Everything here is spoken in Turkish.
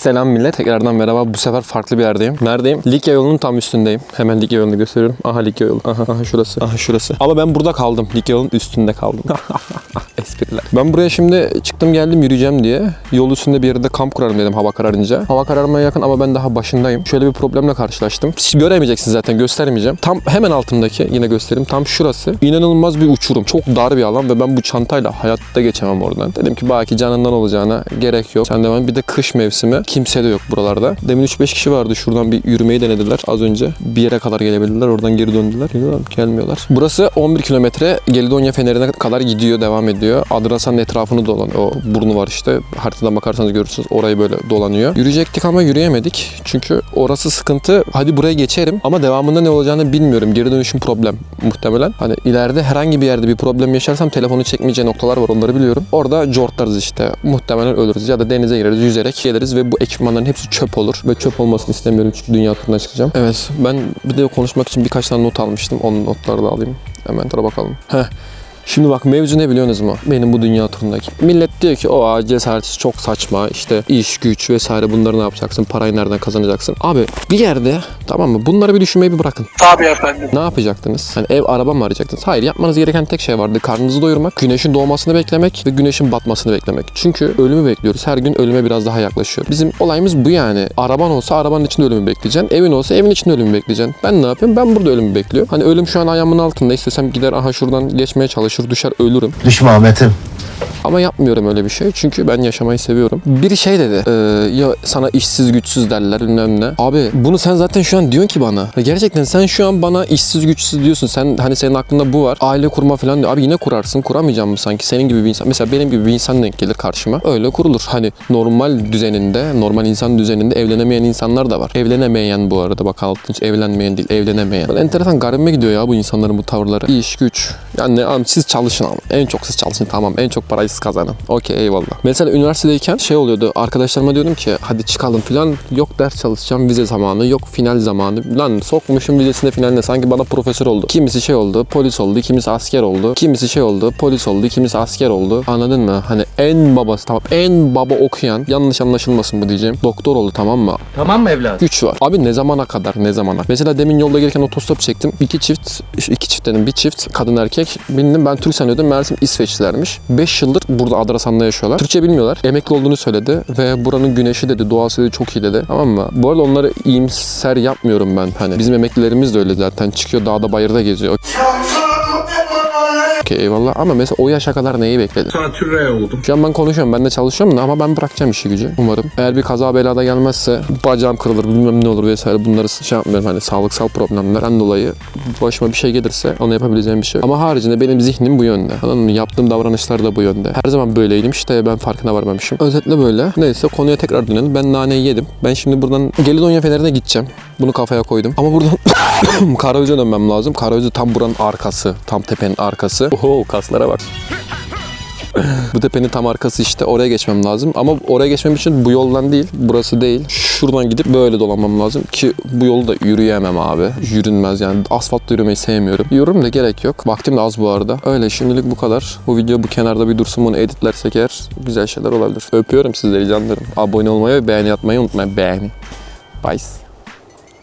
Selam millet. Tekrardan merhaba. Bu sefer farklı bir yerdeyim. Neredeyim? Likya yolunun tam üstündeyim. Hemen Likya yolunu gösteriyorum. Aha Likya yolu. Aha, aha şurası. Aha şurası. Ama ben burada kaldım. Likya yolunun üstünde kaldım. Espriler. Ben buraya şimdi çıktım geldim yürüyeceğim diye. Yol üstünde bir yerde kamp kurarım dedim hava kararınca. Hava kararmaya yakın ama ben daha başındayım. Şöyle bir problemle karşılaştım. Siz göremeyeceksiniz zaten göstermeyeceğim. Tam hemen altımdaki yine göstereyim. Tam şurası. İnanılmaz bir uçurum. Çok dar bir alan ve ben bu çantayla hayatta geçemem oradan. Dedim ki belki canından olacağına gerek yok. Sen devam. Bir de kış mevsimi. Kimse de yok buralarda. Demin 3-5 kişi vardı. Şuradan bir yürümeyi denediler az önce. Bir yere kadar gelebildiler. Oradan geri döndüler. Mı? Gelmiyorlar. Burası 11 kilometre. Gelidonya Feneri'ne kadar gidiyor, devam ediyor. Adrasan'ın etrafını dolan. O burnu var işte. Haritadan bakarsanız görürsünüz. Orayı böyle dolanıyor. Yürüyecektik ama yürüyemedik. Çünkü orası sıkıntı. Hadi buraya geçerim ama devamında ne olacağını bilmiyorum. Geri dönüşüm problem muhtemelen. Hani ileride herhangi bir yerde bir problem yaşarsam telefonu çekmeyeceği noktalar var onları biliyorum. Orada cortlarız işte. Muhtemelen ölürüz ya da denize gireriz, yüzerek geliriz ve bu ekipmanların hepsi çöp olur. Ve çöp olmasını istemiyorum çünkü dünya turuna çıkacağım. Evet ben bir de konuşmak için birkaç tane not almıştım. Onun notları da alayım. Hemen tara bakalım. Heh. Şimdi bak mevzu ne biliyorsunuz mu? Benim bu dünya turundaki. Millet diyor ki o cesaretsiz çok saçma işte iş güç vesaire bunları ne yapacaksın? Parayı nereden kazanacaksın? Abi bir yerde tamam mı? Bunları bir düşünmeyi bir bırakın. Tabii efendim. Ne yapacaktınız? Hani ev araba mı arayacaktınız? Hayır yapmanız gereken tek şey vardı. Karnınızı doyurmak, güneşin doğmasını beklemek ve güneşin batmasını beklemek. Çünkü ölümü bekliyoruz. Her gün ölüme biraz daha yaklaşıyor. Bizim olayımız bu yani. Araban olsa arabanın içinde ölümü bekleyeceksin. Evin olsa evin içinde ölümü bekleyeceksin. Ben ne yapıyorum? Ben burada ölümü bekliyorum. Hani ölüm şu an ayağımın altında. İstesem gider aha şuradan geçmeye çalışır düşer ölürüm. Düşme Ahmet'im. Ama yapmıyorum öyle bir şey. Çünkü ben yaşamayı seviyorum. Biri şey dedi. "Ee, ya sana işsiz güçsüz derler bilmem ne. Abi bunu sen zaten şu an diyorsun ki bana. Gerçekten sen şu an bana işsiz güçsüz diyorsun. Sen hani senin aklında bu var. Aile kurma falan diyor. Abi yine kurarsın. Kuramayacağım mı sanki? Senin gibi bir insan. Mesela benim gibi bir insan denk gelir karşıma. Öyle kurulur. Hani normal düzeninde, normal insan düzeninde evlenemeyen insanlar da var. Evlenemeyen bu arada. Bak altın evlenmeyen değil, evlenemeyen. Böyle enteresan garibime gidiyor ya bu insanların bu tavırları. İş, güç. Yani abi siz çalışın ama. En çok siz çalışın tamam. En çok parayı siz kazanın. Okey eyvallah. Mesela üniversitedeyken şey oluyordu. Arkadaşlarıma diyordum ki hadi çıkalım falan. Yok ders çalışacağım vize zamanı. Yok final zamanı. Lan sokmuşum vizesinde finaline. Sanki bana profesör oldu. Kimisi şey oldu. Polis oldu. Kimisi asker oldu. Kimisi şey oldu. Polis oldu. Kimisi asker oldu. Anladın mı? Hani en babası tamam. En baba okuyan yanlış anlaşılmasın bu diyeceğim. Doktor oldu tamam mı? Tamam mı evlat? güç var. Abi ne zamana kadar ne zamana? Mesela demin yolda gelirken otostop çektim. İki çift, iki çift dedim bir çift kadın erkek. Bindim ben Türk sanıyordum. Meğersem İsveçlilermiş. 5 yıldır burada Adrasan'da yaşıyorlar. Türkçe bilmiyorlar. Emekli olduğunu söyledi ve buranın güneşi dedi, doğası dedi çok iyi dedi. Tamam mı? Bu arada onları iyimser yapmıyorum ben. Hani bizim emeklilerimiz de öyle zaten. Çıkıyor dağda bayırda geziyor. Okey eyvallah ama mesela o yaşa kadar neyi bekledin? Sonra türe oldum. Şu an ben konuşuyorum, ben de çalışıyorum da ama ben bırakacağım işi gücü umarım. Eğer bir kaza belada gelmezse bacağım kırılır bilmem ne olur vesaire bunları şey yapmıyorum hani sağlıksal problemlerden dolayı başıma bir şey gelirse onu yapabileceğim bir şey. Ama haricinde benim zihnim bu yönde. Anladın mı? Yaptığım davranışlar da bu yönde. Her zaman böyleydim işte ben farkına varmamışım. Özetle böyle. Neyse konuya tekrar dönelim. Ben naneyi yedim. Ben şimdi buradan Gelidonya Feneri'ne gideceğim. Bunu kafaya koydum. Ama buradan Karaöz'e dönmem lazım. Karaöz'ü tam buranın arkası. Tam tepenin arkası. Oho kaslara bak. Bu tepenin tam arkası işte oraya geçmem lazım. Ama oraya geçmem için bu yoldan değil, burası değil. Şuradan gidip böyle dolanmam lazım ki bu yolu da yürüyemem abi. Yürünmez yani. Asfaltta yürümeyi sevmiyorum. Yürürüm de gerek yok. Vaktim de az bu arada. Öyle şimdilik bu kadar. Bu video bu kenarda bir dursun bunu editlersek eğer güzel şeyler olabilir. Öpüyorum sizleri canlarım. Abone olmayı ve beğeni atmayı unutmayın. Beğeni. Bye.